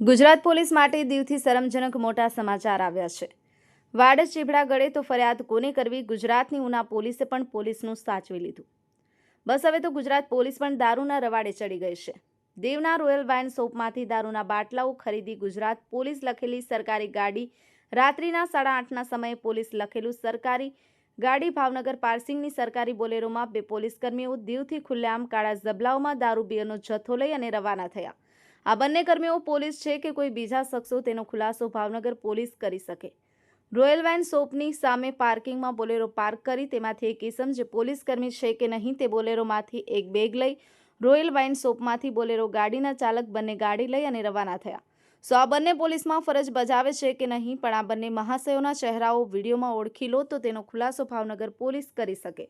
Gujarat police માટે દીવથી શરમજનક મોટા સમાચાર આવ્યા છે. વાડ ચીભડા ગળે તો ફરિયાદ કોને કરવી? ગુજરાતની ઉના પોલીસે પણ પોલીસનું સાચવી લીધું. બસ હવે તો ગુજરાત પોલીસ પણ દારૂના રવાડે ચડી ગઈ છે. દેવના રોયલ વાઇન શોપમાંથી દારૂના બાટલાઓ ખરીદી ગુજરાત પોલીસ લખેલી સરકારી ગાડી રાત્રિના સાડા આઠના સમયે પોલીસ લખેલું સરકારી ગાડી ભાવનગર પાર્સિંગની સરકારી બોલેરોમાં બે પોલીસકર્મીઓ દીવથી ખુલ્લેઆમ કાળા ઝબલાઓમાં દારૂ, બિયરનો જથ્થો લઈ અને રવાના થયા. આ બંને કર્મીઓ પોલીસ છે કે કોઈ બીજા શખ્સો તેનો ખુલાસો ભાવનગર પોલીસ કરી શકે. રોયલ વાઇન સોપની સામે પાર્કિંગમાં બોલેરો પાર્ક કરી તેમાંથી એક ઇસમ જે પોલીસ કર્મી છે કે નહીં તે બોલેરોમાંથી એક બેગ લઈ રોયલ વાઇન સોપમાંથી બોલેરો ગાડીના ચાલક બંને ગાડી લઈ અને રવાના થયા. સો આ બંને પોલીસમાં ફરજ બજાવે છે કે નહીં પણ આ બંને મહાશયોના ચહેરાઓ વિડીયોમાં ઓળખી લો તો તેનો ખુલાસો ભાવનગર પોલીસ કરી શકે.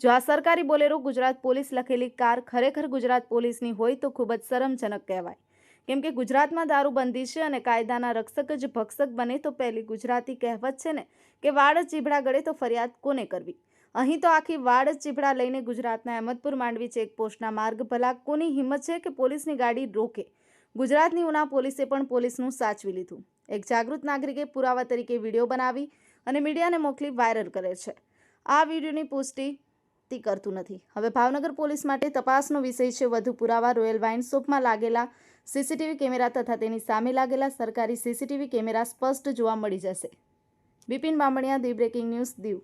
જો આ સરકારી બોલેરો ગુજરાત પોલીસ લખેલી કાર ખરેખર ગુજરાત પોલીસની હોય તો ખૂબ જ શરમજનક કહેવાય. કેમ કે ગુજરાતમાં દારૂબંધી છે અને કાયદાના રક્ષક જ ભક્ષક બને તો પહેલી ગુજરાતી કહેવત છે ને કે વાડ ચીભડા ગળે તો ફરિયાદ કોને કરવી? અહીં તો આખી વાડ ચીભડા લઈને ગુજરાતના અહેમદપુર માંડવી ચેકપોસ્ટના માર્ગ ભલા કોની હિંમત છે કે પોલીસની ગાડી રોકે? ગુજરાતની ઉના પોલીસે પણ પોલીસનું સાચવી લીધું. એક જાગૃત નાગરિકે પુરાવા તરીકે વીડિયો બનાવી અને મીડિયાને મોકલી વાયરલ કરે છે. આ વિડીયોની પુષ્ટિ તે કરતું નથી. હવે ભાવનગર પોલીસ માટે તપાસનો વિષય છે વધુ પુરાવા રોયલ વાઇન શોપમાં લાગેલા સીસીટીવી કેમેરા તથા તેની સામે લાગેલા સરકારી સીસીટીવી કેમેરા સ્પષ્ટ જોવા મળી જશે. બિપિન બામણિયા દી બ્રેકિંગ ન્યૂઝ દીવ.